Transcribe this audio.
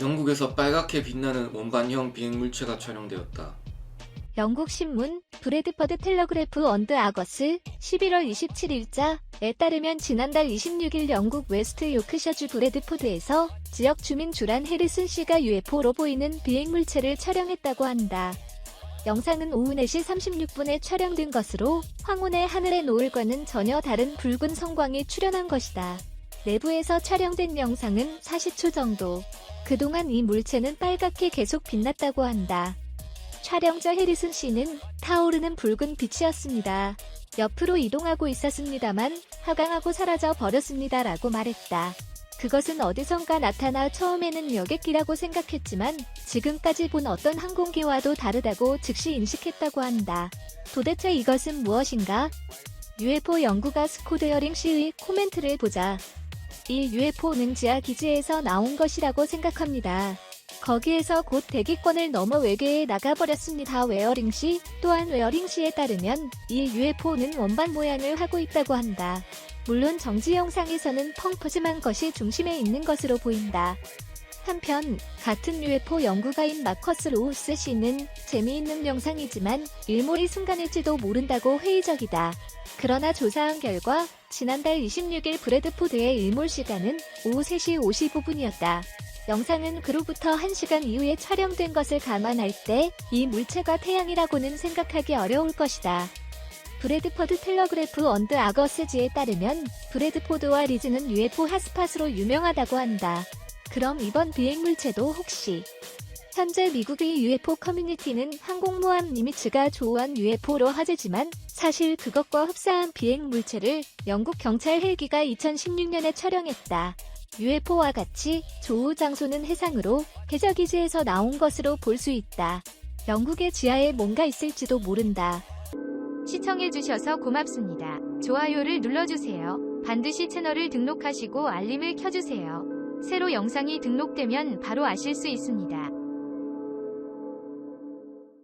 영국에서 빨갛게 빛나는 원반형 비행물체가 촬영되었다. 영국 신문 브래드퍼드 텔러그래프 언드 아거스 11월 27일자에 따르면 지난달 26일 영국 웨스트 요크셔주 브래드포드에서 지역 주민 주란 해리슨 씨가 UFO로 보이는 비행 물체를 촬영했다고 한다. 영상은 오후 4시 36분에 촬영된 것으로 황혼의 하늘의 노을과는 전혀 다른 붉은 성광이 출현한 것이다. 내부에서 촬영된 영상은 40초 정도. 그동안 이 물체는 빨갛게 계속 빛났다고 한다. 촬영자 해리슨 씨는 타오르는 붉은 빛이었습니다. 옆으로 이동하고 있었습니다만 하강하고 사라져 버렸습니다 라고 말했다. 그것은 어디선가 나타나 처음에는 여객기라고 생각했지만 지금까지 본 어떤 항공기와도 다르다고 즉시 인식했다고 한다. 도대체 이것은 무엇인가? UFO 연구가 스코드어링 씨의 코멘트를 보자. 이 UFO는 지하 기지에서 나온 것이라고 생각합니다. 거기에서 곧 대기권을 넘어 외계에 나가버렸습니다. 웨어링 씨 또한 웨어링 씨에 따르면 이 UFO는 원반 모양을 하고 있다고 한다. 물론 정지 영상에서는 펑퍼짐한 것이 중심에 있는 것으로 보인다. 한편 같은 UFO 연구가인 마커스 로우스 씨는 재미있는 영상이지만 일몰이 순간일지도 모른다고 회의적이다. 그러나 조사한 결과 지난달 26일 브래드포드의 일몰 시간은 오후 3시 55분이었다. 영상은 그로부터 1시간 이후에 촬영된 것을 감안할 때 이 물체가 태양이라고는 생각하기 어려울 것이다. 브래드퍼드 텔러그래프 언드 아거스지에 따르면 브래드포드와 리즈는 UFO 핫스팟으로 유명하다고 한다. 그럼 이번 비행물체도 혹시 현재 미국의 UFO 커뮤니티는 항공모함 니미츠가 조우한 UFO로 화제지만 사실 그것과 흡사한 비행물체를 영국 경찰 헬기가 2016년에 촬영했다. UFO와 같이 조우 장소는 해상으로 해저기지에서 나온 것으로 볼 수 있다. 영국의 지하에 뭔가 있을지도 모른다. 시청해주셔서 고맙습니다. 좋아요를 눌러주세요. 반드시 채널을 등록하시고 알림을 켜주세요. 새로 영상이 등록되면 바로 아실 수 있습니다.